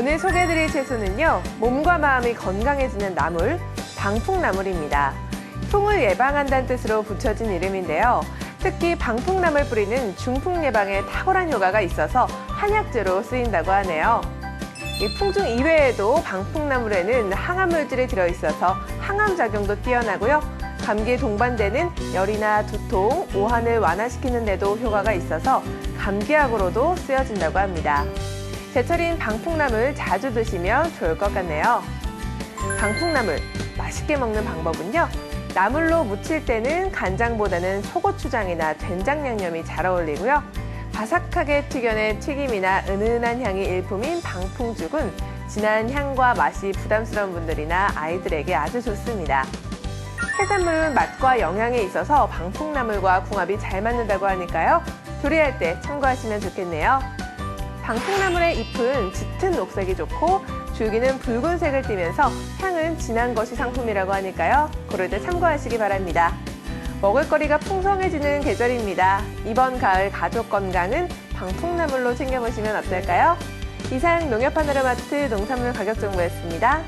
오늘 소개해드릴 채소는요, 몸과 마음이 건강해지는 나물, 방풍나물입니다. 풍을 예방한다는 뜻으로 붙여진 이름인데요. 특히 방풍나물 뿌리는 중풍 예방에 탁월한 효과가 있어서 한약재로 쓰인다고 하네요. 이 풍중 이외에도 방풍나물에는 항암 물질이 들어있어서 항암 작용도 뛰어나고요. 감기에 동반되는 열이나 두통, 오한을 완화시키는 데도 효과가 있어서 감기약으로도 쓰여진다고 합니다. 제철인 방풍나물 자주 드시면 좋을 것 같네요. 방풍나물 맛있게 먹는 방법은요. 나물로 무칠 때는 간장보다는 소고추장이나 된장 양념이 잘 어울리고요. 바삭하게 튀겨낸 튀김이나 은은한 향이 일품인 방풍죽은 진한 향과 맛이 부담스러운 분들이나 아이들에게 아주 좋습니다. 해산물은 맛과 영양에 있어서 방풍나물과 궁합이 잘 맞는다고 하니까요. 조리할 때 참고하시면 좋겠네요. 방풍나물의 잎은 짙은 녹색이 좋고 줄기는 붉은색을 띠면서 향은 진한 것이 상품이라고 하니까요. 고를 때 참고하시기 바랍니다. 먹을거리가 풍성해지는 계절입니다. 이번 가을 가족 건강은 방풍나물로 챙겨보시면 어떨까요? 이상 농협하늘의마트 농산물 가격 정보였습니다.